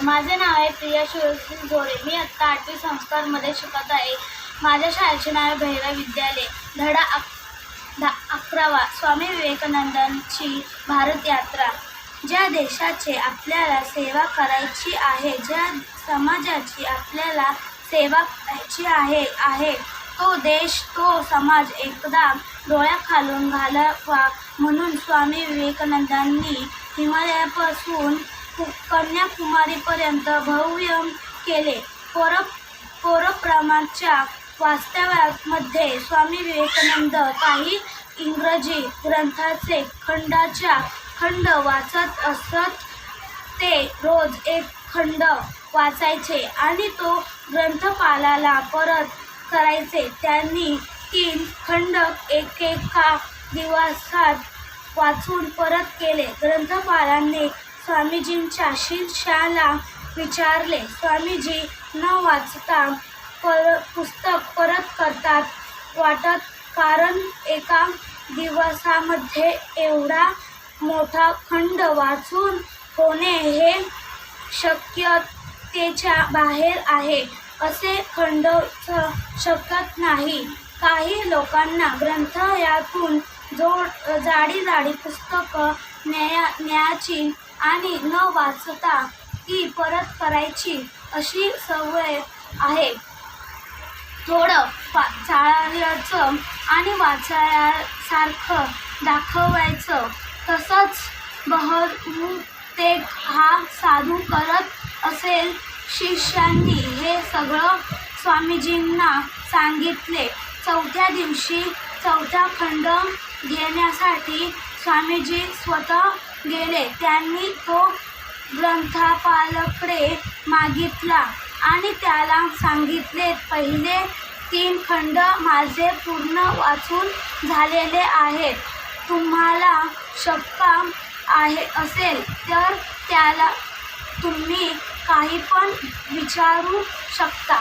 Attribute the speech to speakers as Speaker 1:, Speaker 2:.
Speaker 1: माझे नाव आहे प्रिया शिवसिंग झोरे मी आत्ता आठवी संस्कारमध्ये शिकत आहे. माझ्या शाळेचे नाव आहे भैरव विद्यालय. धडा अक धा अकरावा. स्वामी विवेकानंदांची भारत यात्रा. ज्या देशाचे आपल्याला सेवा करायची आहे ज्या समाजाची आपल्याला सेवा करायची आहे आहे तो देश तो समाज एकदा डोळ्याखालून घालावा म्हणून स्वामी विवेकानंदांनी हिमालयापासून कन्याकुमारीपर्यंत भव्य केले. पर पौरप्रमाच्या वास्तव्यामध्ये स्वामी विवेकानंद काही इंग्रजी ग्रंथाचे खंडाच्या खंड वाचत असत. ते रोज एक खंड वाचायचे आणि तो ग्रंथपालाला परत करायचे. त्यांनी तीन खंड एकेका दिवसात वाचून परत केले. ग्रंथपालांनी स्वामीजींच्या शिष्याला विचारले स्वामीजी न वाचता पर पुस्तक परत करतात वाटत? कारण एका दिवसामध्ये एवढा मोठा खंड वाचून होणे हे शक्यतेच्या बाहेर आहे. असे खंड शकत नाही. काही लोकांना ग्रंथ यातून जोड जाडी जाडी पुस्तकं न्याया न्यायाची आणि न वाचता ती परत करायची अशी सवय आहे. थोडं पा चाळायचं आणि वाचायसारखं दाखवायचं. तसंच बहुतेक हा साधू करत असेल. शिष्यांनी हे सगळं स्वामीजींना सांगितले. चौथ्या दिवशी चौथा खंड घेण्यासाठी स्वामीजी स्वतः गेले त्यांनी तो ग्रंथापालकडे मागितला आणि त्याला सांगितले पहिले तीन खंड माझे पूर्ण वाचून झालेले आहेत. तुम्हाला शक्का आहे असेल तर त्याला तुम्ही काही पण विचारू शकता.